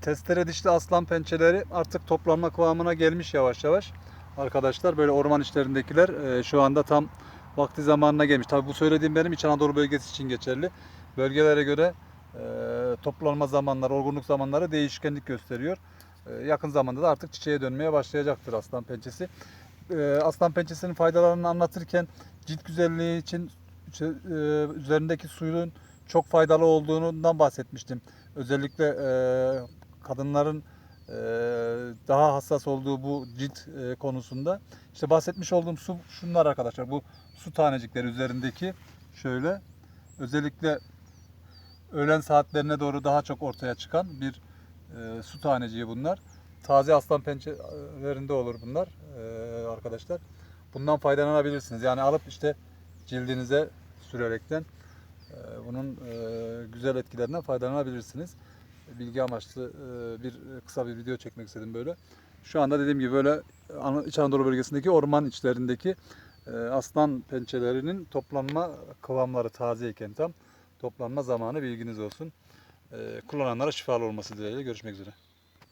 testere dişli aslan pençeleri artık toplanma kıvamına gelmiş yavaş yavaş. Arkadaşlar böyle orman içlerindekiler e, şu anda tam vakti zamanına gelmiş. Tabi bu söylediğim benim İç Anadolu bölgesi için geçerli. Bölgelere göre e, toplanma zamanları, olgunluk zamanları değişkenlik gösteriyor. E, yakın zamanda da artık çiçeğe dönmeye başlayacaktır aslan pençesi. E, aslan pençesinin faydalarını anlatırken cilt güzelliği için e, üzerindeki suyun çok faydalı olduğundan bahsetmiştim. Özellikle e, kadınların e, daha hassas olduğu bu cilt e, konusunda. İşte bahsetmiş olduğum su şunlar arkadaşlar. Bu su tanecikleri üzerindeki şöyle özellikle öğlen saatlerine doğru daha çok ortaya çıkan bir e, su taneciği bunlar. Taze aslan pençelerinde olur bunlar arkadaşlar. Bundan faydalanabilirsiniz. Yani alıp işte cildinize sürerekten bunun güzel etkilerinden faydalanabilirsiniz. Bilgi amaçlı e, bir kısa bir video çekmek istedim böyle. Şu anda dediğim gibi böyle İç Anadolu bölgesindeki orman içlerindeki e, aslan pençelerinin toplanma kıvamları tazeyken tam toplanma zamanı bilginiz olsun. E, Kullananlara şifalı olması dileğiyle görüşmek üzere.